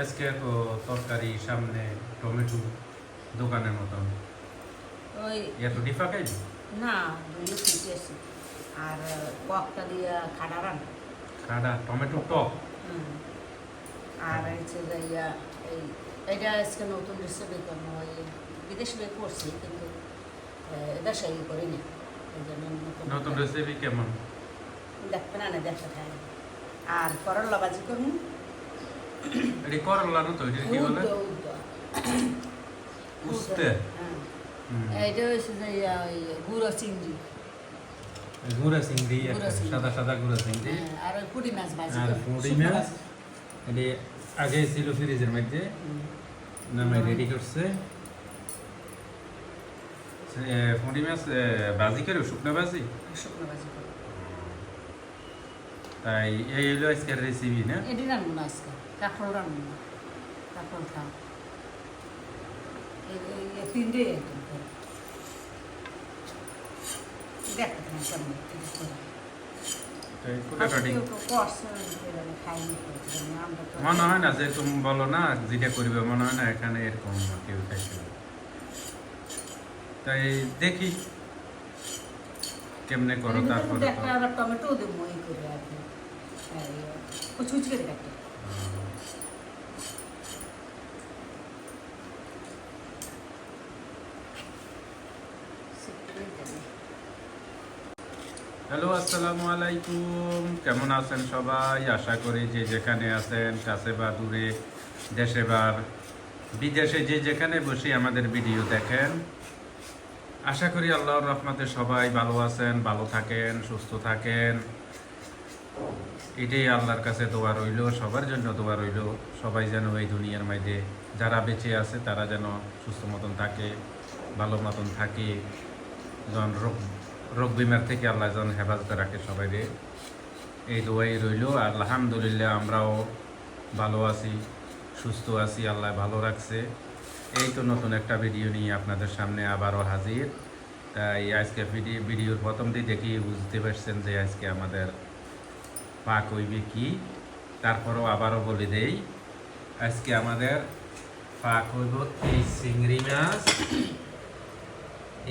আজকে তো তরকারি সামনে টমেটো দোকানের মতন। ওই এত ডিফা খাইবি? না দুইও ঠিকই আছে। আর বকটা দিয়ে খাটা রান খাডা টমেটো টক। আর হচ্ছে ইয়া এই এটা আজকে নতুন রেসিপি করব ওই বিদেশ থেকে করছি কিন্তু দেশাই করিনি এই জন্য নতুন রেসিপি কেমন? দেখতে না না দেখতে খাই। আর করল্লা বাজি করব। এটি করলা না তো এটা কি বলে। উস্তে। হচ্ছে যে গুঁড়ো চিংড়ি গুঁড়া চিংড়ি একটা গুঁড়া চিংড়ি। সাদা সাদা গুঁড়া চিংড়ি আর পুঁটি মাছ ভাজি আর পুঁটি মাছ? এটি আগে ছিল ফ্রিজের মধ্যে হুম। নামে রেডি করছে পুঁটি মাছ ভাজি করে শুকনো ভাজি শুকনো ভাজি করব তাই এই হলো আজকের রেসিপি না এটি না আজকে না খাও তিনটে মনে হয় না যে তুমি বলো না যেটা করবে মনে হয় না এখানে এরকম কেউ তাই দেখি কেমনে করো তারপরে একটা আবার টমেটো দেবো এই করে আর কি। কুচি কুচি করে হ্যালো আসসালামু আলাইকুম। কেমন আছেন সবাই? আশা করি যে যেখানে আছেন কাছে বা দূরে দেশে বা বিদেশে যে যেখানে বসে আমাদের ভিডিও দেখেন আশা করি আল্লাহর রহমতে সবাই ভালো আছেন, ভালো থাকেন, সুস্থ থাকেন। এটাই আল্লাহর কাছে দোয়া রইল, সবার জন্য দোয়া রইল। সবাই যেন এই দুনিয়ার মধ্যে যারা বেঁচে আছে, তারা যেন সুস্থ মতন থাকে, ভালো মতন থাকে। যেন রোগ রোগ বিমার থেকে আল্লাহ যেন হেফাজতে রাখে সবাইকে। এই দোয়াই রইল। আর আলহামদুলিল্লাহ আমরাও ভালো আছি, সুস্থ আছি, আল্লাহ ভালো রাখছে। এই তো নতুন একটা ভিডিও নিয়ে আপনাদের সামনে আবারও হাজির। তাই আজকে ভিডিও ভিডিওর প্রথম দিয়ে দেখি বুঝতে পারছেন যে আজকে আমাদের পাক হইবে কি। তারপরও আবারও বলে দেই, আজকে আমাদের পাক হইব এই চিংড়ি মাছ,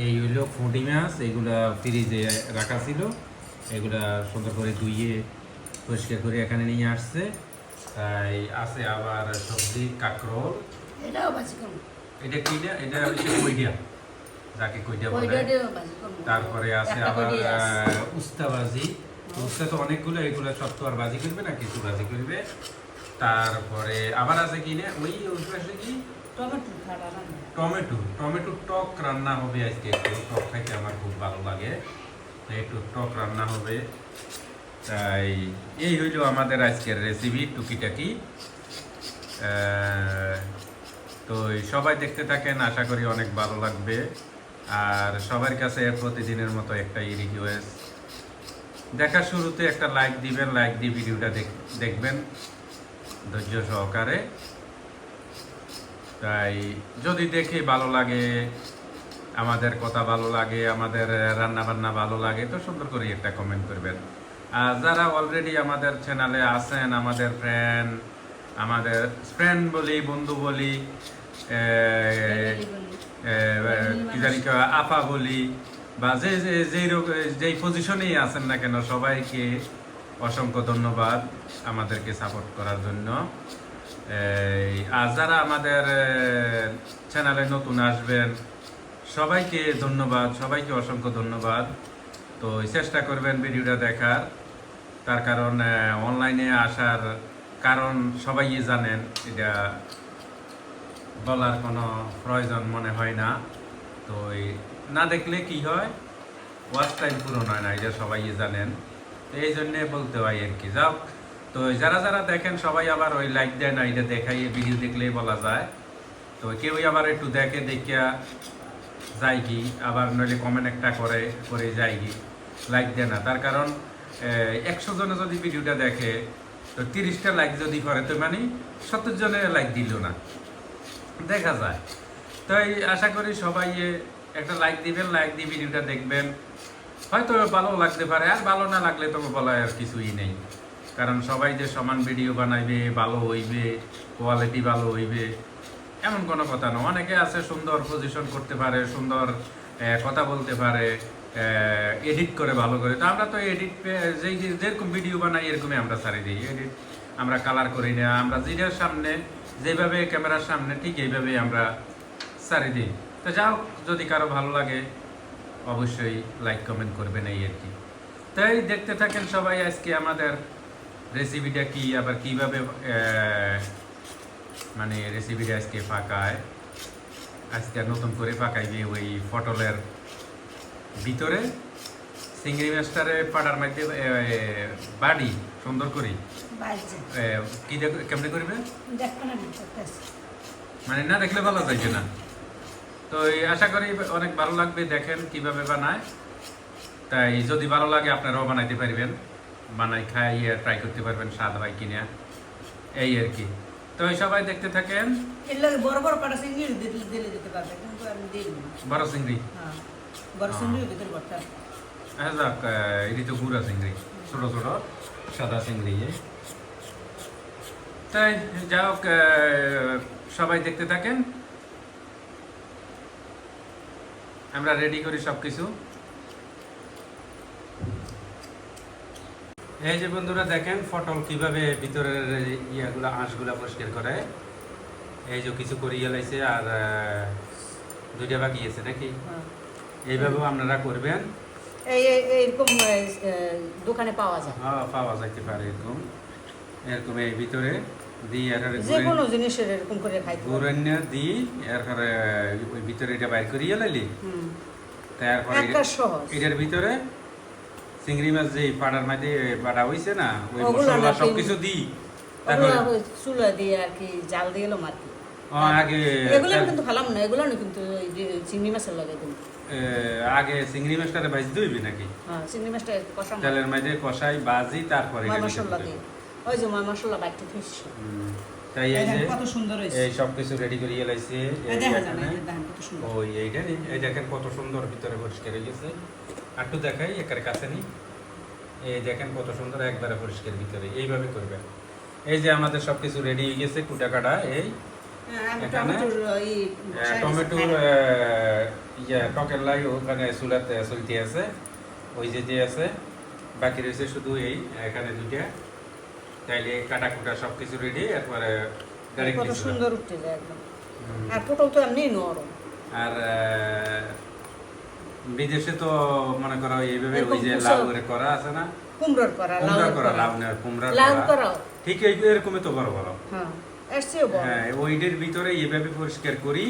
এই হইল ফুঁটি মাছ এইগুলা ফ্রিজে রাখা ছিল। এগুলা সুন্দর করে ধুইয়ে পরিষ্কার করে এখানে নিয়ে আসছে। তাই আছে আবার সবজি, কাঁকরোল এটাও করব। এটা কি এটা? এটা হচ্ছে কইডিয়া। যাকে কইডিয়া বলে। তারপরে আছে আবার আহ, উস্তা উস্তা তো অনেকগুলো এগুলো সব তো আর ভাজি করবে না কিছু ভাজি করবে। তারপরে আবার আছে কি না ওই পাশে কি? Tomato tomato. টক রান্না হবে আজকে একটু। টক খাইতে আমার খুব ভালো লাগে। একটু টক রান্না হবে। তাই এই হইল আমাদের আজকের রেসিপি টুকিটাকি। তো সবাই দেখতে থাকেন, আশা করি অনেক ভালো লাগবে। আর সবার কাছে প্রতিদিনের মতো একটাই রিকোয়েস্ট দেখার শুরুতে একটা লাইক দিবেন লাইক দিয়ে ভিডিওটা দেখ- দেখবেন ধৈর্য সহকারে। তাই যদি দেখি ভালো লাগে, আমাদের কথা ভালো লাগে, আমাদের রান্না বান্না ভালো লাগে, তো সুন্দর করে একটা কমেন্ট করবেন। আর যারা অলরেডি আমাদের চ্যানেলে আছেন, আমাদের ফ্রেন্ড আমাদের ফ্রেন্ড বলি, বন্ধু বলি কি আপা বলি, বা যে যে, যেই যেই পজিশনেই আছেন না কেন, সবাইকে অসংখ্য ধন্যবাদ আমাদেরকে সাপোর্ট করার জন্য। আর যারা আমাদের চ্যানেলে নতুন আসবেন, সবাইকে ধন্যবাদ, সবাইকে অসংখ্য ধন্যবাদ। তো চেষ্টা করবেন ভিডিওটা দেখার। তার কারণ অনলাইনে আসার কারণ সবাই জানেন, এটা বলার কোনো প্রয়োজন মনে হয় না। তো না দেখলে কি হয়? ওয়াচ টাইম পূরণ হয় না এটা সবাই জানেন। তো এই জন্যে বলতে হয় আর কি। যাও তো যারা যারা দেখেন সবাই আবার ওই লাইক দেয় না এটা দেখাই ভিডিও দেখলেই বলা যায়। তো কেউই আবার একটু দেখে, দেখিয়া যায় কি, আবার নইলে কমেন্ট একটা করে করে যায় কি লাইক দেয় না। তার কারণ একশো জনে যদি ভিডিওটা দেখে, তো তিরিশটা লাইক যদি করে, তো মানে সত্তর জনের লাইক দিল না। দেখা যায়। তাই আশা করি সবাই একটা লাইক দিবেন লাইক দিয়ে ভিডিওটা দেখবেন। হয়তো ভালো লাগতে পারে, আর ভালো না লাগলে তো বলার আর কিছুই নেই। কারণ সবাই যে সমান ভিডিও বানাইবে, ভালো হইবে কোয়ালিটি ভালো হইবে, এমন কোনো কথা না। অনেকে আছে সুন্দর পজিশন করতে পারে, সুন্দর কথা বলতে পারে এডিট করে ভালো করে। তো আমরা তো এডিট যেই যেরকম ভিডিও বানাই, এরকমই আমরা ছাড়ি দিই। এডিট আমরা কালার করি না। আমরা যেটার সামনে যেভাবে ক্যামেরার সামনে ঠিক এইভাবেই আমরা ছাড়ি দিই। তো যাও যদি কারও ভালো লাগে অবশ্যই লাইক কমেন্ট করবেন এই আর কি। তাই দেখতে থাকেন সবাই আজকে আমাদের রেসিপিটা কি আবার কীভাবে মানে রেসিপিটা আজকে পাকায়। আজকে নতুন করে পাকাইবে ওই পটলের ভিতরে। চিংড়ি মাছটারে পাড়ার মধ্যে এ, এ, বাড়ি সুন্দর করি? কি কেমনে করবে? মানে না দেখলে ভালো যাইছে না। তো এই আশা করি অনেক ভালো লাগবে দেখেন কীভাবে বানায়। তাই যদি ভালো লাগে আপনারাও বানাইতে পারবেন। বানাই খাইয়ে ট্রাই করতে পারবেন স্বাদ হয় কিনা। এই আর কি। তো সবাই দেখতে থাকেন। বড় বড় পাটা চিংড়ি দিলে দিলে দিতে পারবে কিন্তু আমি দিই বড় চিংড়ি? বড় চিংড়ি ভিতরে করতে হ্যাঁ যাক এটি তো গুঁড়া চিংড়ি ছোট ছোট। সাদা চিংড়ি। তাই যা হোক সবাই দেখতে থাকেন। আমরা রেডি করি সব কিছু এই যে বন্ধুরা দেখেন ফটল কীভাবে ভিতরের ইয়াগুলা আঁশগুলা পরিষ্কার করে। এই যে কিছু করিয়ে লাইছে আর দুইটা বাকি আছে নাকি? হ্যাঁ। এইভাবেও আপনারা করবেন। এই এই- এইরকম এ, এ, দোকানে পাওয়া যায়। হ্যাঁ পাওয়া যাইতে পারে এরকম। এরকম এই ভিতরে দিই এরপরে যে কোনো জিনিসের এরকম করে খাইতে পারবে গুড়ান্য এরপরে ওই ভিতরে এটা বাইর করিয়ে লাইলি। তারপরে একটা এটার ভিতরে চিংড়ি মাছ যে পাড়ার মাঝে পাড়া হইছে না ওই মশলা সব কিছু তারপরে চুলা দিয়ে আর কি জাল দিয়ে মাটি। আগে এগুলো কিন্তু ভালো না এগুলো কিন্তু চিংড়ি মাছের লাগে কিন্তু আগে চিংড়ি মাছটারে ভাজি দিবি নাকি? হ্যাঁ চিংড়ি মাছটা কষা তেলের মাঝে কষাই বাজি তারপরে মশলা দিতে ওই যে মশলা বাইটে ফিসছে তাই এই যে কত সুন্দর হয়েছে। এই সব কিছু রেডি করিয়ে লাইছে এই দেখেন কত সুন্দর। ওই এইটা এই দেখেন কত সুন্দর ভিতরে পরিষ্কার হয়ে গেছে। একটু দেখাই একের কাছে নি। এই দেখেন কত সুন্দর একবারে পরিষ্কার ভিতরে এইভাবে করবেন। এই যে আমাদের সবকিছু রেডি হয়ে গেছে কুটা কাটা এই টমেটোর বসাই টমেটোর। আহ, ইয়া টকের লাই ওখানে চুলাতে চলতে আছে। ওই যে যে আছে বাকি রয়েছে শুধু এই এখানে দুইটা। তাইলে কাটা কুটা রেডি কত সুন্দর উঠতে যায় একদম আর পটল তো এমনি নরম। আর বিদেশে তো মনে করো এইভাবে ওই যে লাউ করে করা আছে না? কুমড়োর করা কুমড়া লাউ করা লাউ না কুমড়ার লাউ করা। ঠিক এরকমই তো বড় বড়। হ্যাঁ। হ্যাঁ ওইটার ভিতরে এইভাবে পরিষ্কার করি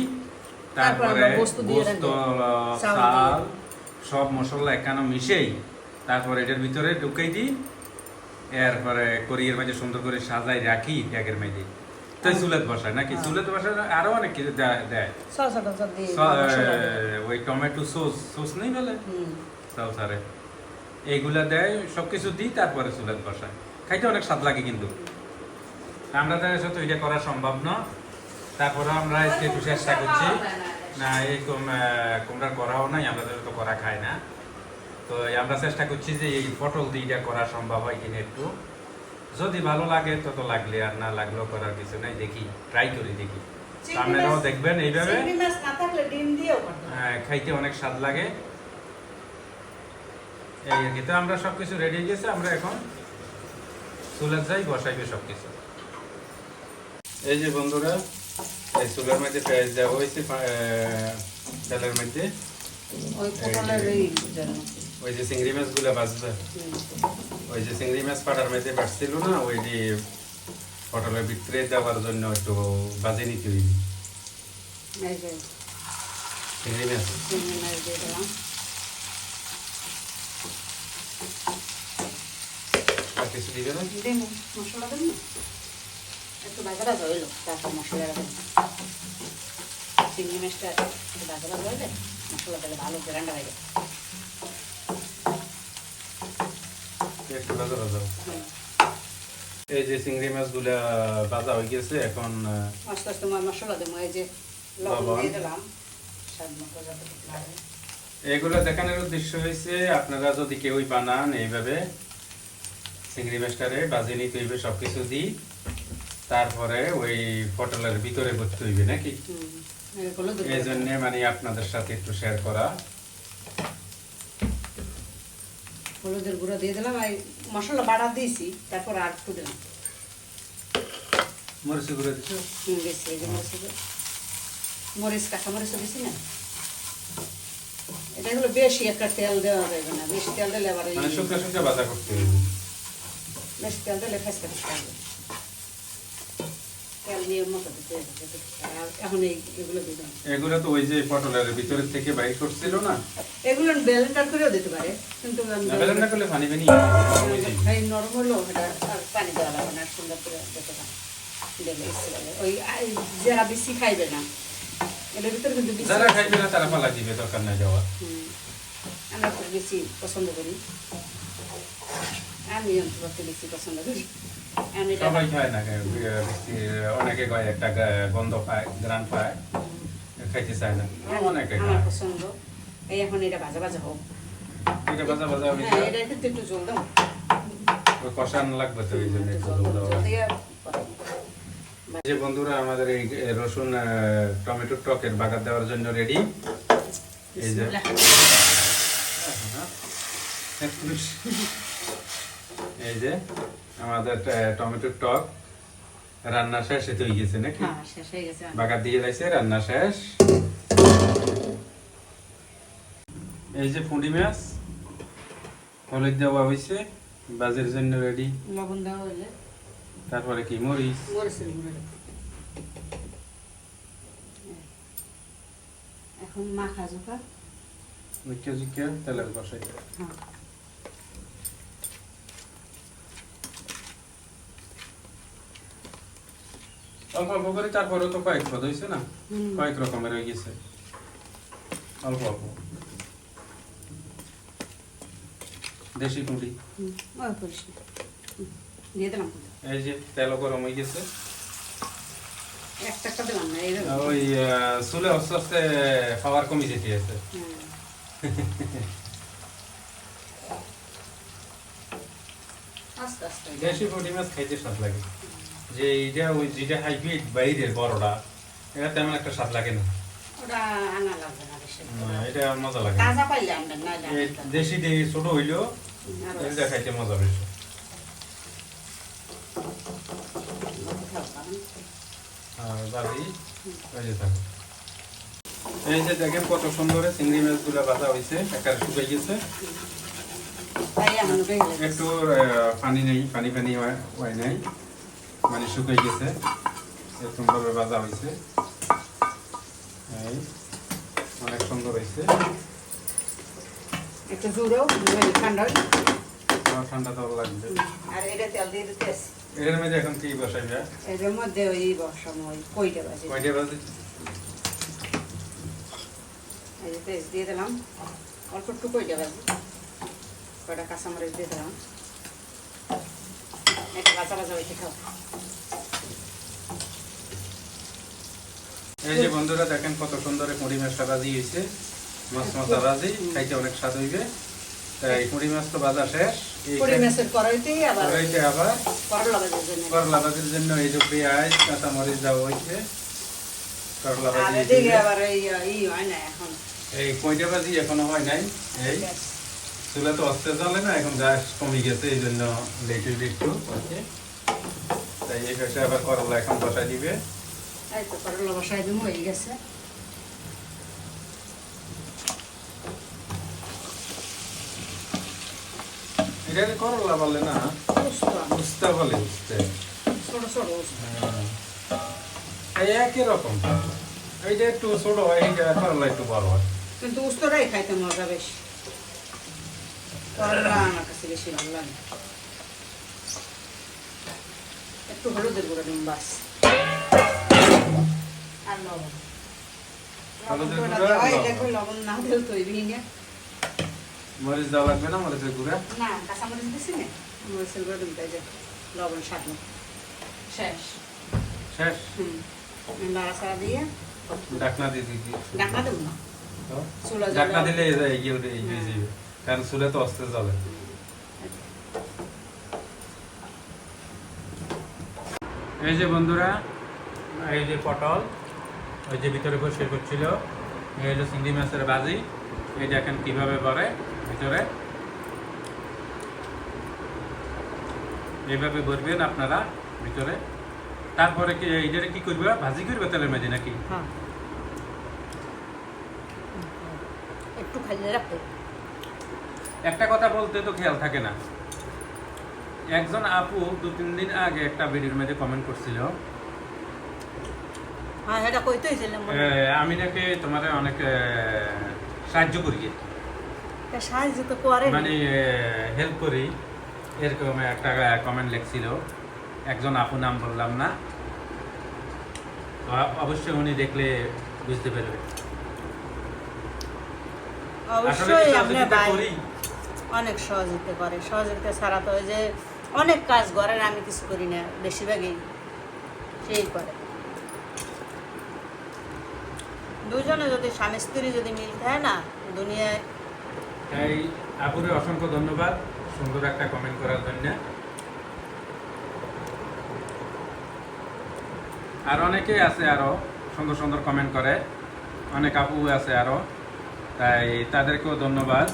তারপরে গোস্ত চাল সব মশলা একানো মিশেই তারপর এটার ভিতরে ঢুকাই দিই এরপরে করিয়ের মাঝে সুন্দর করে সাজাই রাখি ট্যাগের মাঝে। চুলেত বসায় নাকি? হ্যাঁ। চুলেত বসায় আরও অনেক কিছু দেয়। ওই টমেটো সস সস নেই বলে? এইগুলা দেয় সব কিছু দিই তারপরে চুলাত বসায় খাইতে অনেক স্বাদ লাগে কিন্তু। আমরা দেখা সাথে এটা করা সম্ভব না। তারপরে আমরা একটু চেষ্টা করছি। না আহ, কুমড়া করাও নাই আমাদের তো করা খায় না। তো আমরা চেষ্টা করছি যে এই পটল দিয়ে এটা করা সম্ভব হয় কিনা একটু। যদি ভালো লাগে তত লাগলে আর না লাগলেও করার কিছু নাই দেখি ট্রাই করি দেখি। তো আপনারাও দেখবেন এইভাবে। চিংড়ি না থাকলে ডিম দিয়েও হ্যাঁ, খাইতে অনেক স্বাদ লাগে। এই আর কি তো আমরা সবকিছু রেডি হয়ে গেছে আমরা এখন চুলের যাই বসাইবে সবকিছু। এই যে বন্ধুরা এই চুলের মধ্যে পেঁয়াজ দেওয়া হয়েছে তেলের মধ্যে ওই যে চিংড়ি মাছগুলো হুম। ওই যে চিংড়ি মাছ পাটার মধ্যে বাঁচছিল না ওই যে পটলের ভিতরে দেওয়ার জন্য একটু বাজে নিতে হইবে চিংড়ি মাছ। আর কিছু দিবে না মশলা? একটু ভাজা ভাজা হইল, তারপর মশলা দেবো। চিংড়ি মাছটা একটু ভাজা ভাজা হইলে মশলা দিলে ভালো হয়ে। এই যে চিংড়ি মাছগুলা ভাজা হয়ে গেছে এখন আস্তে আস্তে মশলা দেবো এই যে লবণ লবণ। দিয়ে দিলাম স্বাদ মতো যাতে লাগে এগুলো দেখানোর উদ্দেশ্য হয়েছে আপনারা যদি কেউই বানান এইভাবে চিংড়ি মাছটারে বাজে নিতে হইবে সব কিছু দিই তারপরে ওই পটলের ভিতরে ভর্তি হইবে নাকি? এই জন্য মানে আপনাদের সাথে একটু শেয়ার করা। হলুদের গুঁড়ো দিয়ে দিলাম আর মশলা বাড়া দিয়েছি তারপর আর একটু দিলাম। মরিচ গুঁড়ো দিচ্ছ। হুম, বেশি এই যে মরিচ গুঁড়ো। মরিচ কাঁচা মরিচ দিছি না? এটা হলো বেশি একটা তেল দেওয়া যাবে না বেশি তেল দিলে আবার মানে শুকনো শুকনো বাজা করতে হইবে। বেশি তেল দিলে ফেসতে হবে তেল নিয়ে মতো দিতে হবে, যাতে আর এখন এই এগুলো তো ওই যে পটলের ভিতরে থেকে বাইর করছিল না? এগুলো বেলেন্ডার করেও দিতে পারে কিন্তু না করলে পানি যে এই নরম হলো এটা পানি দেওয়া লাগবে না সুন্দর করে দিতে পারে। ওই যারা বেশি খাইবে না এটার ভিতরে কিন্তু যারা খাইবে না তারা পালা দিবে দরকার নাই যাওয়া আমরা বেশি পছন্দ করি। আমি অন্তত বেশি পছন্দ করি। সবাই খায় না অনেকে কয় একটা গন্ধ পায় গ্রান পায় খাইতে চায় না। অনেকে আমার পছন্দ। এই এখন এটা ভাজা ভাজা হোক। এটা বাজা হইছে হ্যাঁ এটা কিন্তু একটু জল দাও। ওই লাগবে তো এই জন্য একটু জল জল দাও, দেওয়া জল দিয়ে যে বন্ধুরা আমাদের এই রসুন টমেটো টকের বাগার দেওয়ার জন্য রেডি। এই যে এই যে আমাদের টমেটোর টক। রান্না শেষ এতে হয়ে গেছে নাকি? হ্যাঁ শেষ হয়ে গেছে। বাগার দিয়ে লাইছে রান্না শেষ। এই যে ফুঁড়ি মাছ হলুদ দেওয়া হয়েছে বাজের জন্য রেডি লবণ দেওয়া হলে তারপরে কি মরিচ? মরিচের গুঁড়ো। দেবো। এখন মাখা জোখা মুখ্য জুখ্য তেলের বসাই। হ্যাঁ। অল্প অল্প করে তারপরে তো কয়েক পদ হয়েছে না? কয়েক রকমের হয়ে গেছে। অল্প অল্প। দেশি কুঁড়ি। এই যে তেল গরম হয়ে গেছে। ওই চুলে আস্তে আস্তে পাওয়ার কমে যেতে আছে। হ্যাঁ। দেশি পুঁটি মাছ খাইতে স্বাদ লাগে। যে এইটা ওই যেটা হাইব্রিড বাইরের বড়টা এটা তেমন একটা স্বাদ লাগে না। এটা মজা লাগে এই দেশি ছোট হইলেও এটা খাইতে মজা বেশি। আর বাকি ওই যে থাকো এই যে দেখেন কত সুন্দর চিংড়ি মাছগুলো ভাজা হয়েছে একেবারে শুকাই গেছে। একটু পানি নেই পানি পানি হয় নাই। মানে শুকাই গেছে। এরকম ভাবে ভাজা হয়েছে। এই অনেক সুন্দর হয়েছে। একটু ঠান্ডা হইলে। ঠান্ডা তো লাগবে আর এটা তেল দিয়ে। এর মধ্যে এখন কি বসাইবে এর মধ্যে ওই বসাম ওই কইটা বাজে কয়টা বাজে এই যে দিয়ে দিলাম। অল্প একটু কইটা বাজে কয়টা কাঁচামরিচ দিয়ে দিলাম। এটা ভাজা ভাজা হয়েছে খাও। এই যে বন্ধুরা দেখেন কত সুন্দর মুড়ি মাছটা ভাজি হয়েছে। মাছ মাথা ভাজি খাইতে অনেক স্বাদ হইবে। তাই মুড়ি মাছ তো ভাজা শেষ। কড়াইতে আবার করলা জন্য। এই যে পেঁয়াজ কাঁচা মরিচ দেওয়া হয়েছে। করলা এই কয়টা ভাজি এখনও হয় নাই। এই চুলা তো অস্তে জ্বলে না এখন গ্যাস কমে গেছে এই জন্য লেট একটু। তাই এই পাশে আবার করলা এখন বসাই দিবে। করলা বসাই দিব হয়ে গেছে। এটা করলা বলে না উস্তো। বলে উস্তে। ছোট ছোট উস্তো। একই রকম। এইটা একটু ছোট হয় এইটা করলা একটু বড় হয়। কিন্তু উস্তরাই খাইতে মজা বেশি। করলা আমার কাছে বেশি ভালো লাগে একটু হলুদের গুঁড়ো দিন বাস আর লবণ লবণ না দিলেও মরিচ দেওয়া লাগবে না মরিচের গুঁড়া না কাঁচামরিচ দিছি না মরিচের গুঁড়ো দিন তাই লবণ স্বাদ শেষ শেষ হুম নাড়াচাড়া দিয়ে ডাকনা দিয়ে দিদি ঢাকা দেবো না ডাকনা দিলে এই যে এই যে- কারণ চুলে তো অস্তে জ্বলে। এই যে বন্ধুরা এই যে পটল ওই যে ভিতরে বসে করছিল এই হলো চিংড়ি মাছের বাজি এই দেখেন কীভাবে করে ভিতরে। এইভাবে ভরবেন আপনারা ভিতরে। তারপরে কি এইটারে কি করবে? ভাজি করবে তেলের মাঝে নাকি? হ্যাঁ। একটু খাইলে রাখতে একটা কথা বলতে তো খেয়াল থাকে না। একজন আপু দু তিন দিন আগে একটা ভিডিওর মধ্যে কমেন্ট করছিল। আমি নাকি তোমার অনেক সাহায্য করি সাহায্য তো করে মানে হেল্প করি। এরকম একটা কমেন্ট লিখছিল। একজন আপু নাম বললাম না। অবশ্যই উনি দেখলে বুঝতে পারবে। অবশ্যই আমরা করি অনেক সহযোগিতা করে। সহযোগিতা ছাড়া তো ওই যে অনেক কাজ ঘরের আমি কিছু করি না, বেশিরভাগই সেই করে। দুজনে যদি স্বামী স্ত্রী যদি মিল থাকে না, দুনিয়ায় তাই আপুরে অসংখ্য ধন্যবাদ সুন্দর একটা কমেন্ট করার জন্য। আর অনেকেই আছে আরও, সুন্দর সুন্দর কমেন্ট করে। অনেক আপু আছে আরও। তাই তাদেরকেও ধন্যবাদ।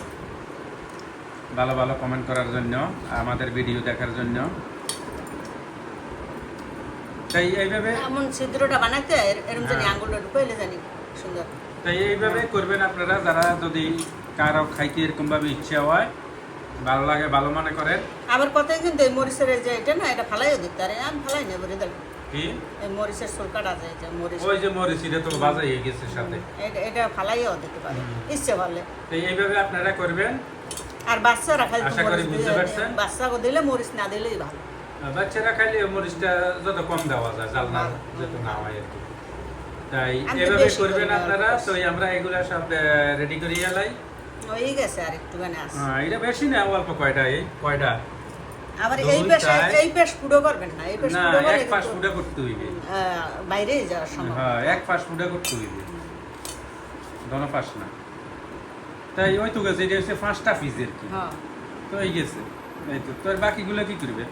ভালো ভালো কমেন্ট করার জন্য আমাদের ভিডিও দেখার জন্য। তাই এইভাবে এমন ছিদ্রটা বানাইতে এর- এরম জানি হ্যাঁ। আঙ্গুলটা ঢুকাইলে জানি সুন্দর। তাই এইভাবে করবেন আপনারা যারা যদি কারও খাইতে এরকম ভাবে ইচ্ছা হয় ভালো লাগে ভালো মনে করেন। আবার কথাই কিন্তু এই মরিচের যে এটা না এটা ফালাইও দিতে আরে আমি ফালাই নেব রে দেখ কি? এই মরিচের সোলকাটা আছে মরিচ ওই যে মরিচ এটা তো বাজাই হয়ে গেছে সাথে। এটা ফালাইও দিতে পারে। ইচ্ছে পারলে তো এইভাবে আপনারা করবেন। আর বাচ্চারা খালি আশা করি বুঝতে পারছেন। বাচ্চাকে দিলে মরিচ না দিলেই ভালো। বাচ্চারা খাইলে মরিচটা যত কম দেওয়া যায় জাল না যত না হয় আর কি। তাই এভাবে করবেন আপনারা তো আমরা এগুলা সব রেডি করিয়ে লাই হয়ে গেছে আর একটুখানি আছে। হ্যাঁ, এটা বেশি না অল্প কয়টা এই কয়টা? আবার এই পেশ। এই পেশ পুরো করবেন না এই পেশ পুরো করে এক পাশ ফুটে করতে হইবে। বাইরে যাওয়ার সময়। হ্যাঁ এক পাশ ফুটে করতে হইবে। দোনো পাশ না। তাই ওই তো গেছে এটা হচ্ছে পাঁচটা পিস আর কি। হ্যাঁ। তো এই গেছে। এই তো তোর বাকিগুলো কি করবে?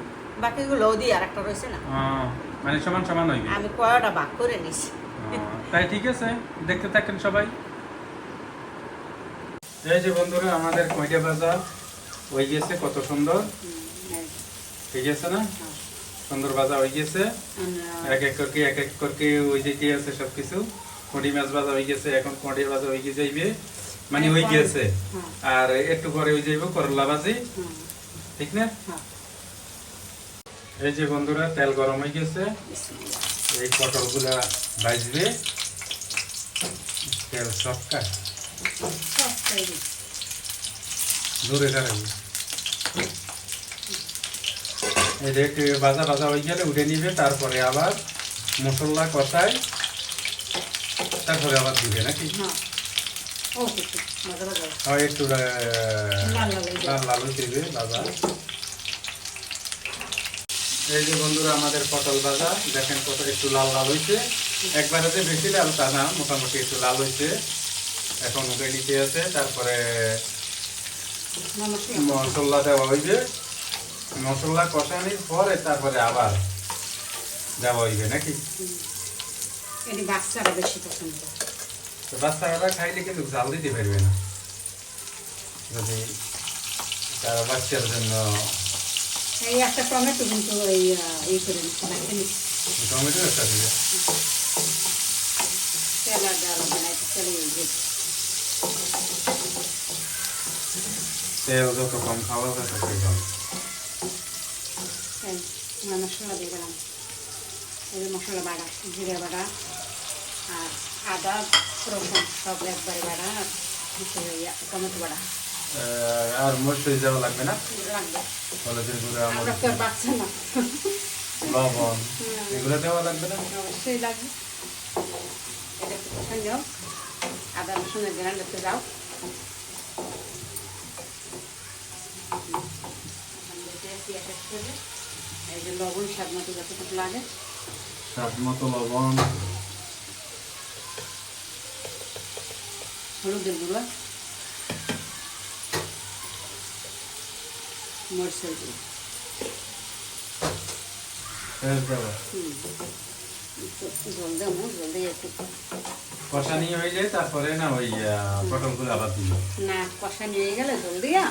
বাকিগুলো ওদি আর একটা রয়েছে না? আহ, মানে সমান সমান হইবে আমি কয়টা ভাগ করে নিছি। তাই ঠিক আছে দেখতে থাকেন সবাই। এই যে বন্ধুরা আমাদের কয়টা বাজার? হয়ে গেছে কত সুন্দর? ঠিক আছে না? সুন্দর বাজা হয়ে গেছে। এক এক করে এক এক করে ওই যে কি আছে সবকিছু। কড়ি মাছ ভাজা হয়ে গেছে এখন কড়ি ভাজা হয়ে গিয়ে যাইবে মানে হয়ে গেছে আর একটু পরে হয়ে যাইব করলা ভাজি। ঠিক না? এই যে বন্ধুরা তেল গরম হয়ে গেছে। এই পটলগুলা ভাজবে। তেল সবকা দূরে দাঁড়াবে এই যে একটু ভাজা ভাজা হয়ে গেলে উঠে নিবে তারপরে আবার মশলা কষায় তারপরে আবার দিবে নাকি? হয়। হয়ে হয়ে দিবে ভাজা এই যে বন্ধুরা আমাদের পটল ভাজা দেখেন কত একটু লাল লাল হয়েছে। একবারে যে বেশি লাল তা না মোটামুটি একটু লাল হয়েছে। এখন উঠে নিতে আছে তারপরে মশলা দেওয়া হইবে মশলা কষানির পরে তারপরে আবার দেওয়া হইবে নাকি? বাচ্চারা বেশি পছন্দ। তো বাচ্চারা খাইলে কিন্তু জাল দিতে পারবে না। যদি তারা বাচ্চার জন্য এই একটা টমেটো কিন্তু এই এই করে টমেটো একটা দিবে। তেল ডাল বানাইতে চলে তেল যত কম খাওয়া ভালো। মশলা দিয়ে দিলাম। এই মশলা বাড়া জিরে বাড়া আর আদা রসুন সব একবারে বাড়া টমেটো বাড়া। আর মরিচ দেওয়া লাগবে না? লাগবে। হলুদের গুঁড়া আমরা তো বাচ্চা না। লবণ। হুম। এগুলো দেওয়া লাগবে না? অবশ্যই লাগবে। এটা একটু পছন্দ আদা রসুনের গ্রান যাও এই যে লবণ স্বাদ মতো যতটুকু লাগে। স্বাদ মতো লবণ। হলুদের গুঁড়ো মরিচের গুঁড়ো। একটু জল দেবো জল দিয়ে একটু কষানি হয়ে যায় তারপরে না ওই আহ, পটলগুলো আবার দিল না গেলে জল দিয়া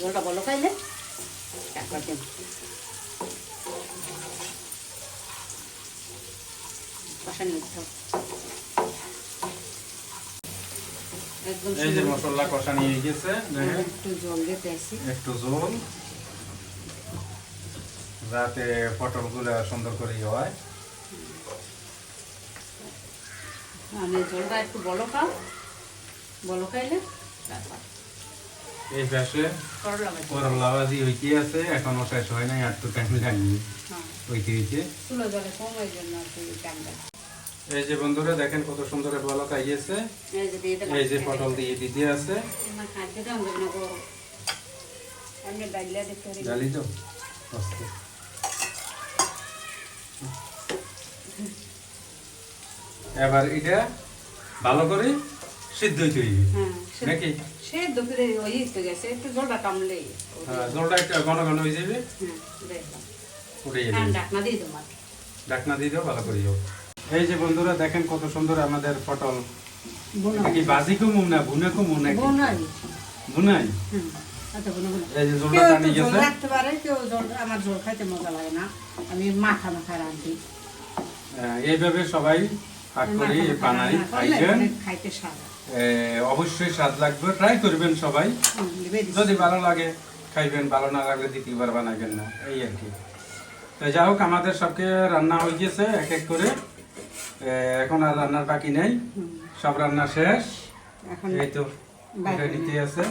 জলটা বলো খাইলে তারপর দেব দিতে হবে। একদম এই যে সুন্দর। মশলা কষানি গেছে একটু জল দিতে আসি। একটু ঝোল যাতে পটলগুলো সুন্দর করে ইয়ে হয়। মানে জলটা একটু বলো খাও। বলো খাইলে এই পাশে করলা ভাজি। হইতে আছে এখনও শেষ হয় নাই আর তো টাইম লাগবে হইতে হইতে। জলে কম ওই জন্য আর কি টাইমটা এই যে বন্ধুরা দেখেন কত সুন্দর ভালো খাইয়েছে এই যে পটল দিয়ে দিতে আছে। ডালি তো আস্তে। এবার এটা ভালো করে সিদ্ধ হইতে হইবে। হ্যাঁ নাকি? সে দুপুরে ওই তো গেছে একটু জলটা কামলেই হ্যাঁ, জলটা একটু ঘন ঘন হয়ে যাবে। হ্যাঁ দেখলাম। হ্যাঁ যাবে। ডাকনা দিয়ে দাও ঢাকনা দিয়ে দিও ভালো করে যাও। এই যে বন্ধুরা দেখেন কত সুন্দর আমাদের পটল। বাজি কুমুম না কুমুম নাকি? আচ্ছা বোনা বোনা এই যে জলটা টানি গেছে। রাখতে পারে কেউ জল আমার জল খাইতে মজা লাগে না। আমি মাখা মাখা এইভাবে সবাই করে বানাই খাইতে স্বাদ। অবশ্যই স্বাদ লাগবে। ট্রাই করবেন সবাই। যদি ভালো লাগে খাইবেন। ভালো না লাগলে দ্বিতীয়বার বানাবেন না। এই আর কি। তো যাই হোক আমাদের সবকে রান্না হয়ে গেছে এক এক করে। এখন আর রান্নার বাকি নেই। সব রান্না শেষ। এই তো নিতে আছে।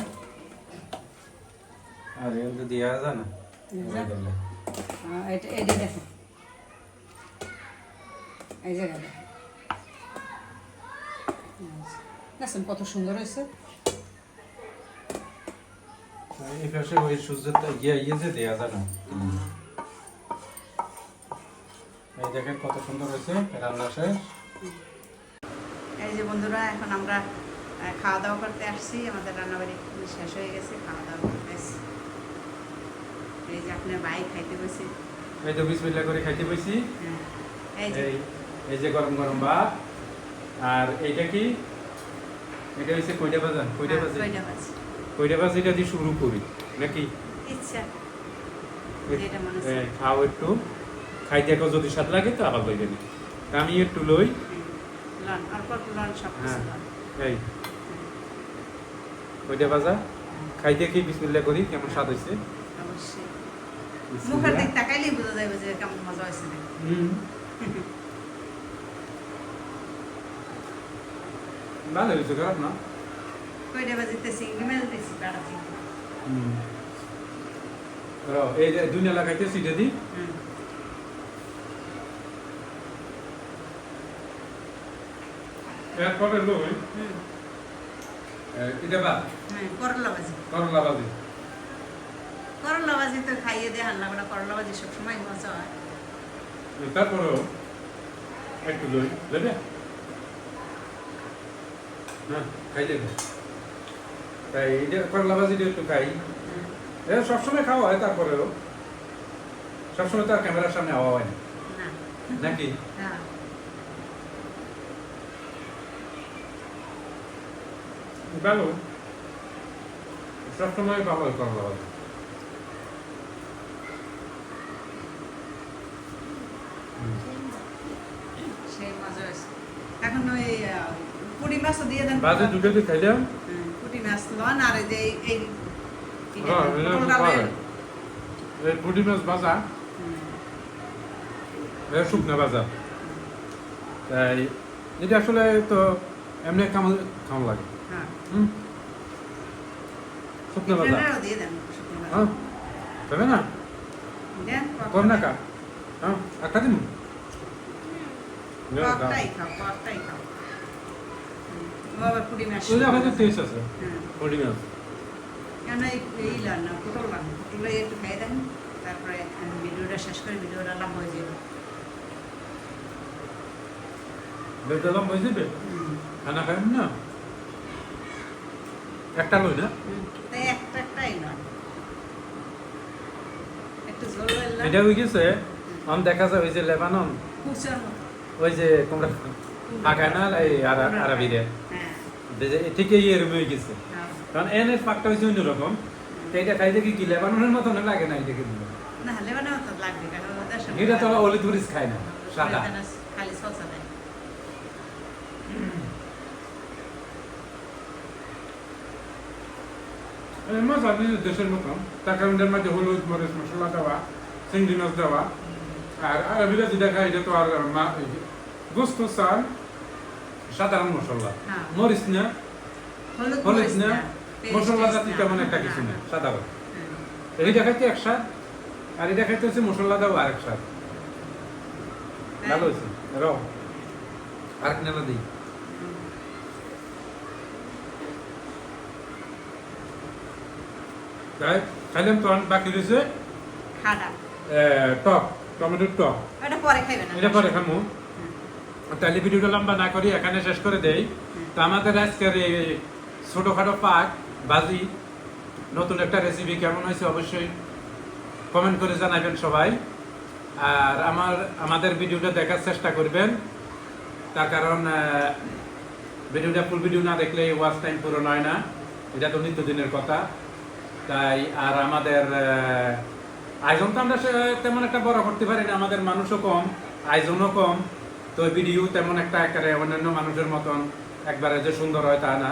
আর এর তো দেওয়া যায় না। কত সুন্দর হয়েছে? এই পাশে ওই সূর্যটা ইয়ে ইয়ে যে দেওয়া যায় না। এই দেখেন কত সুন্দর হয়েছে রান্না শেষ। এই যে বন্ধুরা এখন আমরা খাওয়া দাওয়া করতে আসছি। আমাদের রান্নাবাড়ি শেষ হয়ে গেছে খাওয়া দাওয়া করতে আসছি। এই যে আপনার ভাই খাইতে বসে। এই তো বিসমিল্লা করে খাইতে পাইছি হ্যাঁ এই যে। এই এই যে গরম গরম ভাত। আর এইটা কি? এটা হচ্ছে কইটা বাজার কইটা হ্যাঁ, বাজার বাজে? কইটা বাজার এটা দিয়ে শুরু করি নাকি? ইচ্ছা। মনে খাও একটু। খাই দেখো যদি স্বাদ লাগে তো আবার লইবে না তা আমি একটু লই। কিছু হ্যাঁ। এই। বাজা? খাই দেখি বিসমিল্লা করি কেমন স্বাদ হয়েছে অবশ্যই। মুখের বিসমিল্লাহ। দিক তাকাইলেই বোঝা যাবে যে কেমন মজা হয়েছে। ভালো হয়েছে খারাপ না? বাজিতে হুম। এই যে দুনিয়া লাগাইতে যদি হুম। এরপরে লই এটা বা হ্যাঁ করলা ভাজি করলা বাজি করলা ভাজি তো খাইয়ে করলা ভাজি সবসময় মজা হয়। তারপরেও একটু লই লেবে হ্যাঁ খাই দেবে তাই এটা করলা বাজিটা একটু খাই। সবসময় খাওয়া হয় তারপরেও। সবসময় তো আর ক্যামেরার সামনে হওয়া হয় না। নাকি? হ্যাঁ ভালো সবসময় ভালো করলা বাজি সেই মজা হয়েছে এখন ওই আহ, পুঁটি দিয়ে দেন বাজে দুটোতে খাইলাম হুম, মাছ লন আর এই যে এই- এই এই হ্যাঁ, এটা পুঁটি মাছ শুকনো তাই এটা আসলে তো এমনি কেমন কেমন লাগে হ্যাঁ শুকনো এটাও দিয়ে দেন। হ্যাঁ তবে না? দেন কম না কা হ্যাঁ একটা দিন। টকটাই খাও টকটাই খাও। আবার পুঁটি মাছ ওই আমাদের তেইশ আছে। পুঁটি মাছ কেন এই না পটল লান পটল একটু খাই দেন তারপরে ভিডিওটা শেষ করে ভিডিওটা লাভ হয়ে যাবে। বেদালাম হয়ে যাবে? খানা খাই না? একটা লই না? একটা একটাই এটা হয়ে গেছে। আম দেখা যায় ওই যে লেবানন। ওই যে তোমরা ফাঁকায় না এই আরা- আরবিরে? হ্যাঁ। ঠিক এই এরম হয়ে গেছে। হ্যাঁ। কারণ এনের পাকটা হয়েছে অন্যরকম। এটা খাইতে কি কি লেবাননের মতন লাগে না এটা কিন্তু এটা তো অলিদ মরিচ খায় না সাদা খালি সসা দেয় এই মাছ আপনি দেশের মতন কারণ এর মাঝে হলুদ মরিচ মশলা দেওয়া চিংড়ি মাছ দেওয়া আর আরবিরা যেটা খায় এটা তো আর এই গোস্ত চাল সাধারণ মশলা হ্যাঁ। মরিচ না? হলুদ না? মশলা জাতি তেমন একটা কিছু না। সাধারণ। হুম। এইটা খাইতে এক স্বাদ আর এটা খাইতে হচ্ছে মশলা দেওয়া আরেক স্বাদ। ভালো হয়েছে রও আর কিনা দিই। তাই? খাইলাম তো অনেক বাকি রয়েছে টক টমেটোর টক। ওটা পরে খাইবে এটা পরে খামু। তাহলে ভিডিওটা লম্বা না করি এখানে শেষ করে দেই। তো আমাদের আজকের এই ছোটোখাটো পাক বাজি নতুন একটা রেসিপি কেমন হয়েছে অবশ্যই কমেন্ট করে জানাবেন সবাই। আর আমার আমাদের ভিডিওটা দেখার চেষ্টা করবেন। তার কারণ ভিডিওটা ফুল ভিডিও না দেখলে ওয়াচ টাইম পুরো নয় না। এটা তো নিত্যদিনের কথা। তাই আর আমাদের আয়োজন তো আমরা তেমন একটা বড় করতে পারি না আমাদের মানুষও কম আয়োজনও কম। তো ভিডিও তেমন একটা একেবারে অন্যান্য মানুষের মতন একবারে যে সুন্দর হয় তা না।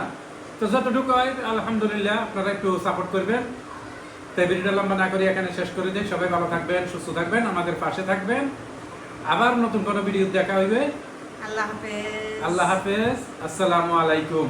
তো যতটুকু হয় আলহামদুলিল্লাহ আপনারা একটু সাপোর্ট করবেন। তাই ভিডিওটা লম্বা না করে এখানে শেষ করে দিই। সবাই ভালো থাকবেন সুস্থ থাকবেন আমাদের পাশে থাকবেন। আবার নতুন কোনো ভিডিও দেখা হইবে। আল্লাহ হাফেজ। আল্লাহ হাফেজ। আসসালামু আলাইকুম।